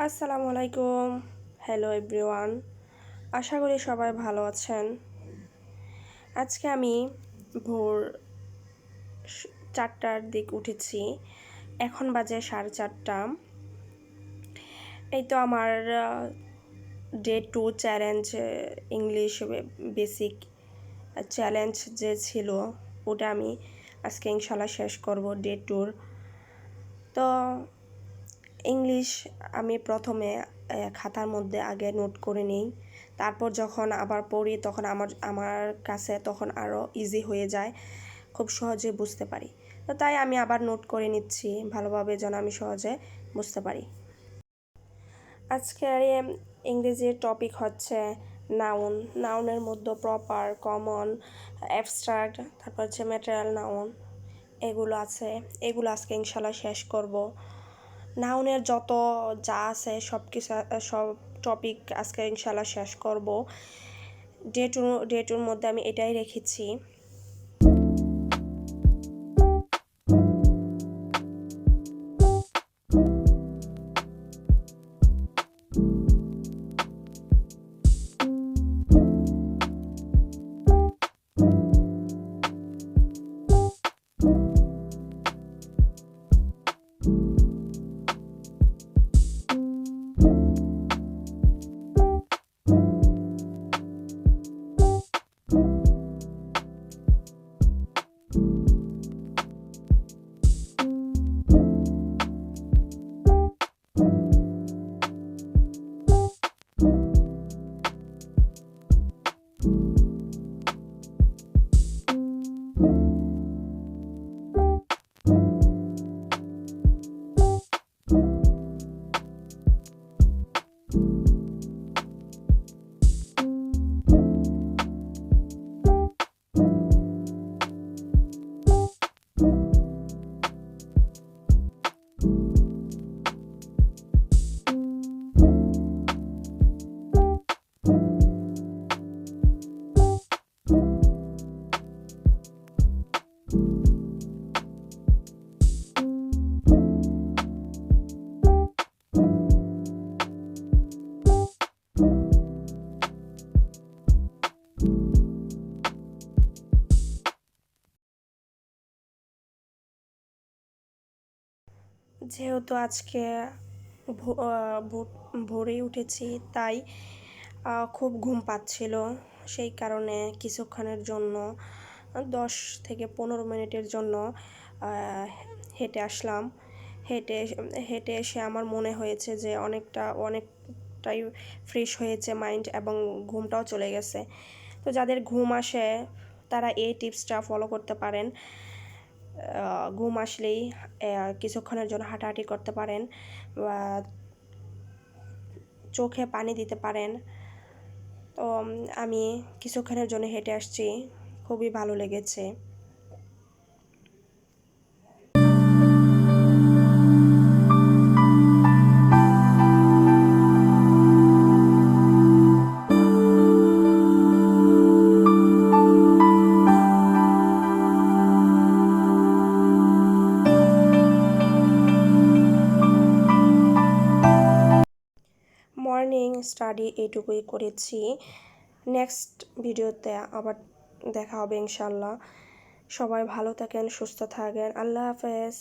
আসসালামু আলাইকুম। Hello everyone আশা করি সবাই ভালো আছেন। আজকে আমি ভোর চারটার দিক উঠেছি। এখন বাজে সাড়ে চারটা। এই তো আমার day two challenge English basic challenge যে ছিল, ওটা আমি আজকে ইনশাল্লাহ শেষ করব ডে টুর তো ইংলিশ আমি প্রথমে খাতার মধ্যে আগে নোট করে নিই। তারপর যখন আবার পড়ি, তখন আমার আমার কাছে তখন আরও ইজি হয়ে যায়। খুব সহজে বুঝতে পারি। তো তাই আমি আবার নোট করে নিচ্ছি, ভালোভাবে যেন আমি সহজে বুঝতে পারি। আজকের ইংরেজির টপিক হচ্ছে নাউন নাউনের মধ্যে প্রপার কমন অ্যাবস্ট্রাক্ট তারপর হচ্ছে ম্যাটেরিয়াল নাউন এগুলো আছে। এগুলো আজকে ইনশাল্লাহ শেষ করব। নাউনের যত যা আছে সব কিছু সব টপিক আজকে ইনশাল্লাহ শেষ করব। ডে টু ডে টুর মধ্যে আমি এটাই রেখেছি। যেহেতু আজকে ভো- আহ, ভোরেই উঠেছি তাই খুব ঘুম পাচ্ছিল। সেই কারণে কিছুক্ষণের জন্য দশ থেকে পনেরো মিনিটের জন্য হেঁটে আসলাম। হেঁটে হেঁটে এসে আমার মনে হয়েছে যে অনেকটা অনেকটাই ফ্রেশ হয়েছে মাইন্ড এবং ঘুমটাও চলে গেছে। তো যাদের ঘুম আসে তারা এই টিপসটা ফলো করতে পারেন। ঘুম আসলেই কিছুক্ষণের জন্য হাঁটাহাঁটি করতে পারেন বা চোখে পানি দিতে পারেন। তো আমি কিছুক্ষণের জন্য হেঁটে আসছি। খুবই ভালো লেগেছে। স্টাডি এইটুকুই করেছি। নেক্সট ভিডিওতে আবার দেখা হবে ইনশাল্লাহ সবাই ভালো থাকেন, সুস্থ থাকেন। আল্লাহ হাফেজ।